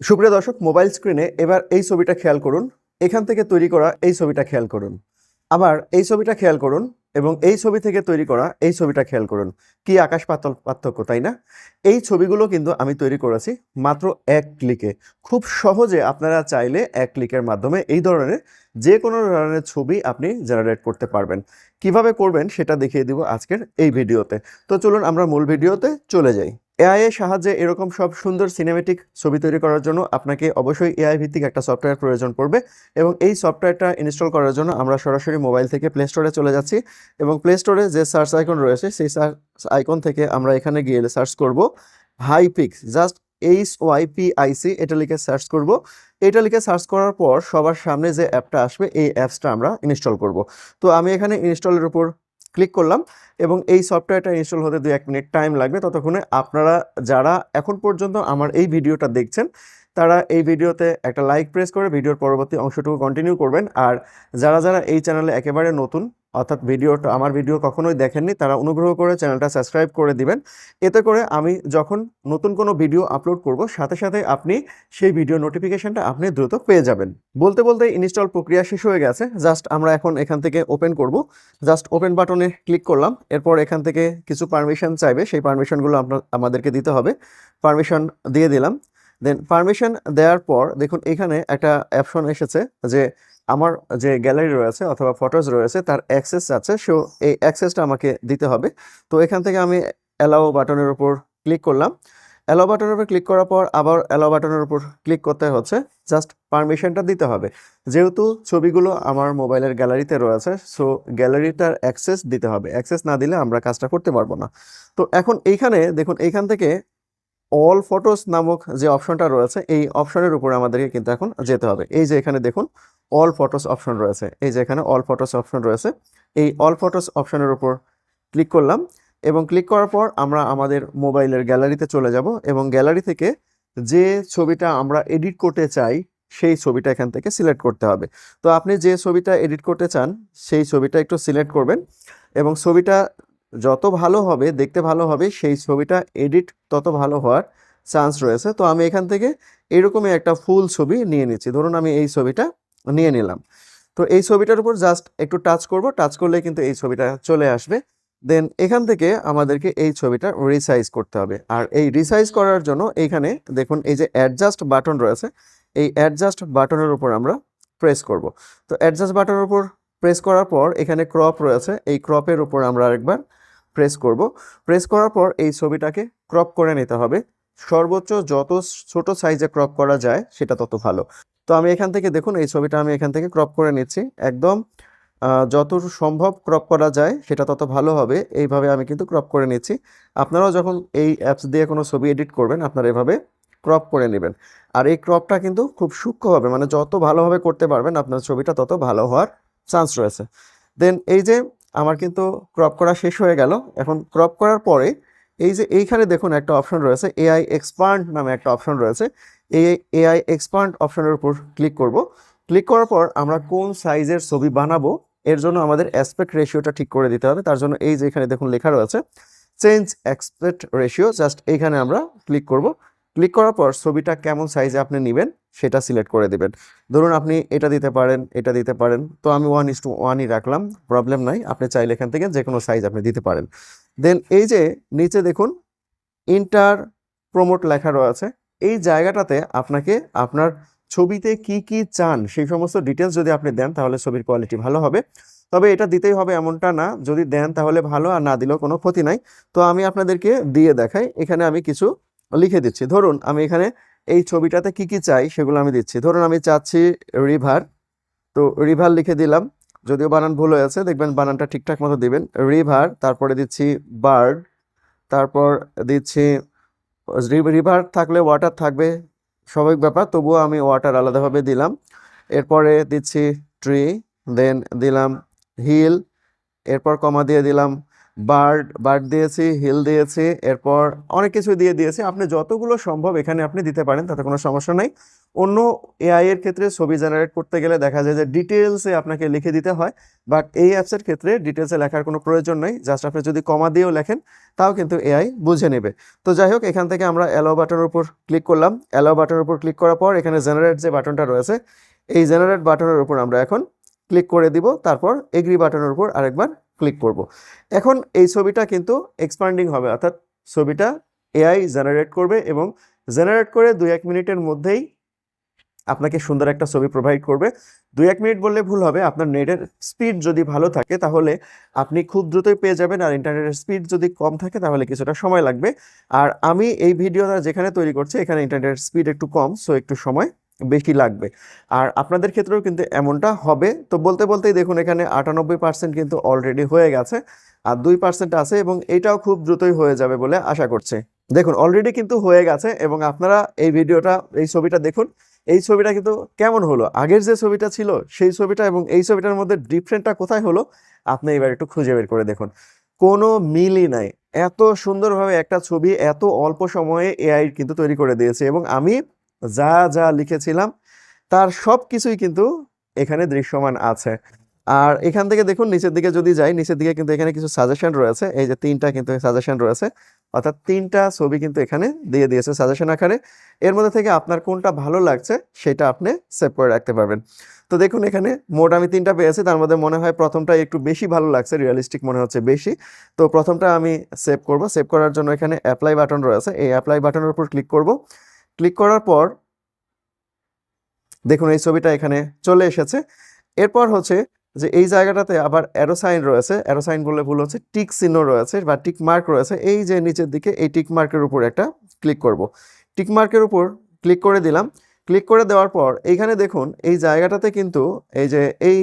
সুপ্রিয় দর্শক, মোবাইল স্ক্রিনে এবার এই ছবিটা খেয়াল করুন। এখান থেকে তৈরি করা এই ছবিটা খেয়াল করুন। আবার এই ছবিটা খেয়াল করুন এবং এই ছবি থেকে তৈরি করা এই ছবিটা খেয়াল করুন। কি আকাশ পাতল পার্থক্য, তাই না? এই ছবিগুলো কিন্তু আমি তৈরি করেছি মাত্র এক ক্লিকে। খুব সহজে আপনারা চাইলে এক ক্লিকের মাধ্যমে এই ধরনের যে কোনো ধরনের ছবি আপনি জেনারেট করতে পারবেন। কীভাবে করবেন সেটা দেখিয়ে দিব আজকের এই ভিডিওতে। তো চলুন আমরা মূল ভিডিওতে চলে যাই। এআই এর সাহায্যে এরকম সব সুন্দর সিনেমেটিক ছবি তৈরি করার জন্য আপনাকে অবশ্যই এআই ভিত্তিক একটা সফটওয়্যার প্রয়োজন পড়বে এবং এই সফটওয়্যারটা ইনস্টল করার জন্য আমরা সরাসরি মোবাইল থেকে প্লে স্টোরে চলে যাচ্ছি এবং প্লে স্টোরে যে সার্চ আইকন রয়েছে সেই সার্চ আইকন থেকে আমরা এখানে গিয়ে সার্চ করব Hypic just H Y P I C এটা লিখে সার্চ করব। এটা লিখে সার্চ করার পর সবার সামনে যে অ্যাপটা আসবে, এই অ্যাপসটা আমরা ইনস্টল করব। তো আমি এখানে ইনস্টলের উপর ক্লিক করলাম এবং এই সফটওয়্যারটা ইনস্টল হতে দু এক মিনিট টাইম লাগবে। ততক্ষণে আপনারা যারা এখন পর্যন্ত আমার এই ভিডিওটা দেখছেন, তারা এই ভিডিওতে একটা লাইক প্রেস করে ভিডিওর পরবর্তী অংশটুকু কন্টিনিউ করবেন। আর যারা যারা এই চ্যানেলে একেবারে নতুন অর্থাৎ ভিডিওটা আমার ভিডিও কখনোই দেখেননি, তারা অনুগ্রহ করে চ্যানেলটা সাবস্ক্রাইব করে দিবেন। এতে করে আমি যখন নতুন কোনো ভিডিও আপলোড করব, সাথে সাথে আপনি সেই ভিডিও নোটিফিকেশানটা আপনি দ্রুত পেয়ে যাবেন। বলতে বলতে ইনস্টল প্রক্রিয়া শেষ হয়ে গেছে জাস্ট আমরা এখন এখান থেকে ওপেন করব। জাস্ট ওপেন বাটনে ক্লিক করলাম, এরপর এখান থেকে কিছু পারমিশন চাইবে, সেই পারমিশনগুলো আপনার আমাদেরকে দিতে হবে। পারমিশন দিয়ে দিলাম। দেন পারমিশন দেওয়ার পর, দেখুন এখানে একটা অপশন এসেছে যে আমার যে গ্যালারি রয়েছে অথবা ফটোজ রয়েছে, তার অ্যাক্সেস আছে সো এই অ্যাক্সেসটা আমাকে দিতে হবে। তো এখান থেকে আমি অ্যালাও বাটনের উপর ক্লিক করলাম। অ্যালাও বাটনের উপর ক্লিক করার পর আবার অ্যালাও বাটনের উপর ক্লিক করতে হচ্ছে। জাস্ট পারমিশনটা দিতে হবে। যেহেতু ছবিগুলো আমার মোবাইলের গ্যালারিতে রয়েছে সো গ্যালারিটার অ্যাক্সেস দিতে হবে। অ্যাক্সেস না দিলে আমরা কাজটা করতে পারব না। তো এখন এইখানে, দেখুন, এইখান থেকে অল ফটোস নামক যে অপশনটা রয়েছে, এই অপশনের উপরে আমাদেরকে কিন্তু এখন যেতে হবে। এই যে এখানে দেখুন অল ফটোস অপশন রয়েছে। এই যে এখানে অল ফটোস অপশন রয়েছে। এই অল ফটোস অপশনের উপর ক্লিক করলাম এবং ক্লিক করার পর আমরা আমাদের মোবাইলের গ্যালারিতে চলে যাব এবং গ্যালারি থেকে যে ছবিটা আমরা এডিট করতে চাই, সেই ছবিটা এখান থেকে সিলেক্ট করতে হবে। তো আপনি যে ছবিটা এডিট করতে চান, সেই ছবিটা একটু সিলেক্ট করবেন এবং ছবিটা যত ভালো হবে, দেখতে ভালো হবে, সেই ছবিটা এডিট তত ভালো হওয়ার চান্স রয়েছে। তো আমি এখান থেকে এরকমই একটা ফুল ছবি নিয়ে নিচ্ছি। ধরুন আমি এই ছবিটা নিয়ে নিলাম। তো এই ছবিটার উপর জাস্ট একটু টাচ করব। টাচ করলে কিন্তু এই ছবিটা চলে আসবে। দেন এখান থেকে আমাদেরকে এই ছবিটা রিসাইজ করতে হবে। আর এই রিসাইজ করার জন্য এইখানে দেখুন, এই যে অ্যাডজাস্ট বাটন রয়েছে, এই অ্যাডজাস্ট বাটনের উপর আমরা প্রেস করব। তো অ্যাডজাস্ট বাটনের উপর প্রেস করার পর এখানে ক্রপ রয়েছে, এই ক্রপের উপর আমরা আরেকবার প্রেস করব। প্রেস করার পর এই ছবিটাকে ক্রপ করে নিতে হবে। সর্বোচ্চ যত ছোট সাইজে ক্রপ করা যায়, সেটা তত ভালো। তো আমি এখান থেকে দেখুন, এই ছবিটা আমি এখান থেকে ক্রপ করে নিচ্ছি। একদম যত সম্ভব ক্রপ করা যায়, সেটা তত ভালো হবে। এইভাবে আমি কিন্তু ক্রপ করে নিচ্ছি। আপনারাও যখন এই অ্যাপস দিয়ে কোনো ছবি এডিট করবেন, আপনারা এভাবে ক্রপ করে নেবেন। আর এই ক্রপটা কিন্তু খুব সূক্ষ্ম হবে মানে যত ভালোভাবে করতে পারবেন, আপনার ছবিটা তত ভালো হওয়ার চান্স রয়েছে। দেন এই যে আমার কিন্তু ক্রপ করা শেষ হয়ে গেল। এখন ক্রপ করার পরে এই যে এইখানে দেখুন একটা অপশন রয়েছে এআই এক্সপার্ট নামে একটা অপশন রয়েছে। এআই এক্সপান্ড অপশনের উপর ক্লিক করব। ক্লিক করার পর আমরা কোন সাইজের ছবি বানাবো, এর জন্য আমাদের অ্যাসপেক্ট রেশিওটা ঠিক করে দিতে হবে। তার জন্য এই যে এখানে দেখুন লেখা রয়েছে চেঞ্জ অ্যাসপেক্ট রেশিও জাস্ট এইখানে আমরা ক্লিক করব। ক্লিক করার পর ছবিটা কেমন সাইজে আপনি নেবেন, সেটা সিলেক্ট করে দেবেন। ধরুন আপনি এটা দিতে পারেন, এটা দিতে পারেন। তো আমি ওয়ান ইস টু ওয়ানই রাখলাম প্রবলেম নাই। আপনি চাইলে এখান থেকে যে কোনো সাইজ আপনি দিতে পারেন। দেন এই যে নিচে দেখুন ইন্টার প্রমোট লেখা রয়েছে। এই জায়গাটাতে আপনাকে আপনার ছবিতে কি কি চান, সেই সমস্ত ডিটেলস যদি আপনি দেন, তাহলে ছবির কোয়ালিটি ভালো হবে। তবে এটা দিতেই হবে এমনটা না, যদি দেন তাহলে ভালো, আর না দিলেও কোনো ক্ষতি নাই। তো আমি আপনাদেরকে দিয়ে দেখাই, এখানে আমি কিছু লিখে দিচ্ছি। ধরুন, আমি এখানে এই ছবিটাতে কি কি চাই, সেগুলো আমি দিচ্ছি। ধরুন, আমি চাচ্ছি রিভার তো রিভার লিখে দিলাম। যদিও বানান ভুল হয়েছে দেখবেন বানানটা ঠিকঠাক মতো দিবেন। রিভার তারপরে দিচ্ছি বার্ড তারপর দিচ্ছি রিভার থাকলে ওয়াটার থাকবে, স্বাভাবিক ব্যাপার, তবুও আমি ওয়াটার আলাদাভাবে দিলাম। এরপরে দিচ্ছি ট্রি দেন দিলাম হিল এরপর কমা দিয়ে দিলাম বার্ড বার্ড দিয়েছি হিল দিয়েছি, এরপর অনেক কিছু দিয়ে দিয়েছি। আপনি যতগুলো সম্ভব এখানে আপনি দিতে পারেন, তাতে কোনো সমস্যা নাই। অন্য এআই এর ক্ষেত্রে ছবি জেনারেট করতে গেলে দেখা যায় যে ডিটেলসে আপনাকে লিখে দিতে হয় বাট এই অ্যাপসের ক্ষেত্রে ডিটেলসে লেখার কোনো প্রয়োজন নেই জাস্ট আপনি যদি কমা দিয়েও লেখেন, তাও কিন্তু এআই বুঝে নেবে। তো যাই হোক, এখান থেকে আমরা অ্যালাও বাটনের উপর ক্লিক করলাম। অ্যালাও বাটনের উপর ক্লিক করার পর এখানে জেনারেট যে বাটনটা রয়েছে, এই জেনারেট বাটনের উপর আমরা এখন ক্লিক করে দিব, তারপর এগ্রি বাটনের উপর আরেকবার ক্লিক করব। এখন এই ছবিটা কিন্তু এক্সপান্ডিং হবে, অর্থাৎ ছবিটা এআই জেনারেট করবে এবং জেনারেট করে দুই এক মিনিটের মধ্যেই আপনাকে সুন্দর একটা ছবি প্রোভাইড করবে। দুই এক মিনিট বললে ভুল হবে, আপনার নেটের স্পিড যদি ভালো থাকে, তাহলে আপনি খুব দ্রুতই পেয়ে যাবেন আর ইন্টারনেটের স্পিড যদি কম থাকে, তাহলে কিছুটা সময় লাগবে। আর আমি এই ভিডিওটা যেখানে তৈরি করছি, এখানে ইন্টারনেটের স্পিড একটু কম সো একটু সময় বেশি লাগবে। আর আপনাদের ক্ষেত্রেও কিন্তু এমনটা হবে। তো বলতে বলতেই দেখুন, এখানে আটানব্বই পার্সেন্ট কিন্তু অলরেডি হয়ে গেছে, আর দুই পার্সেন্ট আছে এবং এটাও খুব দ্রুতই হয়ে যাবে বলে আশা করছে। দেখুন অলরেডি কিন্তু হয়ে গেছে এবং আপনারা এই ভিডিওটা এই ছবিটা দেখুন এই ছবিটা কিন্তু কেমন হলো? আগের যে ছবিটা ছিল, সেই ছবিটা এবং এই ছবিটার মধ্যে ডিফারেন্টটা কোথায় হলো? আপনি এবার একটু খুঁজে বের করে দেখুন। কোনো মিলই নাই। এত সুন্দরভাবে একটা ছবি এত অল্প সময়ে এআই কিন্তু তৈরি করে দিয়েছে এবং আমি যা যা লিখেছিলাম, তার সব কিছুই কিন্তু এখানে দৃশ্যমান আছে। আর এখান থেকে দেখুন, নিচের দিকে যদি যাই, নিচের দিকে কিন্তু এখানে কিছু সাজেশন রয়েছে। এই যে তিনটা কিন্তু সাজেশন রয়েছে। অর্থাৎ তিনটা ছবি কিন্তু এখানে দিয়ে দিয়েছে সাজেশন আকারে। এর মধ্যে থেকে আপনার কোনটা ভালো লাগছে, সেটা আপনি সেভ করে রাখতে পারবেন। তো দেখুন এখানে মোট আমি তিনটা পেয়েছি। তার মধ্যে মনে হয় প্রথমটা একটু বেশি ভালো লাগছে রিয়েলিস্টিক মনে হচ্ছে বেশি। তো প্রথমটা আমি সেভ করব। সেভ করার জন্য এখানে অ্যাপ্লাই বাটন রয়েছে। এই অ্যাপ্লাই বাটনের উপর ক্লিক করব। ক্লিক করার পর দেখুন, এই ছবিটা এখানে চলে এসেছে। এরপর হচ্ছে যে এই জায়গাটাতে আবার অ্যারোসাইন রয়েছে, অ্যারোসাইন বলে ভুল হচ্ছে, টিক চিহ্ন রয়েছে বা টিক মার্ক রয়েছে, এই যে নিচের দিকে এই টিক মার্কের উপর একটা ক্লিক করব। টিক মার্কের উপর ক্লিক করে দিলাম, ক্লিক করে দেওয়ার পর এইখানে দেখুন এই জায়গাটাতে কিন্তু এই যে এই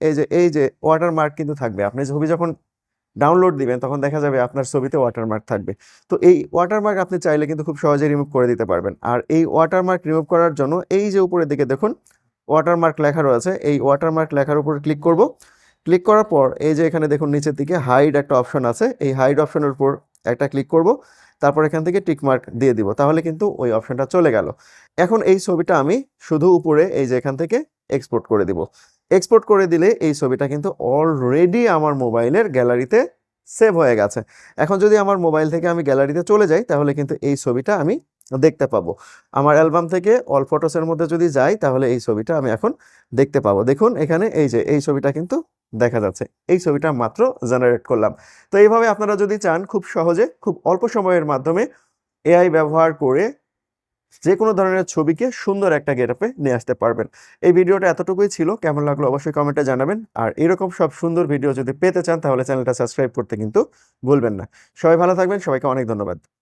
এই যে এই যে ওয়াটার মার্ক কিন্তু থাকবে। আপনি ছবি যখন ডাউনলোড দিবেন তখন দেখা যাবে আপনার ছবিতে ওয়াটারমার্ক থাকবে। তো এই ওয়াটারমার্ক আপনি চাইলে কিন্তু খুব সহজে রিমুভ করে দিতে পারবেন। আর এই ওয়াটারমার্ক রিমুভ করার জন্য এই যে উপরের দিকে দেখুন ওয়াটারমার্ক লেখা রয়েছে, এই ওয়াটারমার্ক লেখার উপর ক্লিক করব। ক্লিক করার পর এই যে এখানে দেখুন নিচের দিকে হাইড একটা অপশন আছে, এই হাইড অপশনের উপর একটা ক্লিক করব, তারপর এখান থেকে টিকমার্ক দিয়ে দিব, তাহলে কিন্তু ওই অপশনটা চলে গেল। এখন এই ছবিটা আমি শুধু উপরে এই যে এখান থেকে এক্সপোর্ট করে দিব। এক্সপোর্ট করে দিলে এই ছবিটা কিন্তু অলরেডি আমার মোবাইলের গ্যালারিতে সেভ হয়ে গেছে। এখন যদি আমার মোবাইল থেকে আমি গ্যালারিতে চলে যাই, তাহলে কিন্তু এই ছবিটা আমি দেখতে পাবো। আমার অ্যালবাম থেকে অল ফটোসের মধ্যে যদি যাই, তাহলে এই ছবিটা আমি এখন দেখতে পাবো। দেখুন, এখানে এই যে, এই ছবিটা কিন্তু দেখা যাচ্ছে। এই ছবিটা মাত্র জেনারেট করলাম। তো এইভাবে আপনারা যদি চান, খুব সহজে, খুব অল্প সময়ের মাধ্যমে এআই ব্যবহার করে যে কোনো ধরনের ছবিকে সুন্দর একটা গেটআপে নিয়ে আসতে পারবেন। এই ভিডিওটা এতটুকুই ছিল। কেমন লাগল অবশ্যই কমেন্টে জানাবেন। আর এরকম সব সুন্দর ভিডিও যদি পেতে চান, তাহলে চ্যানেলটা সাবস্ক্রাইব করতে কিন্তু ভুলবেন না। সবাই ভালো থাকবেন। সবাইকে অনেক ধন্যবাদ।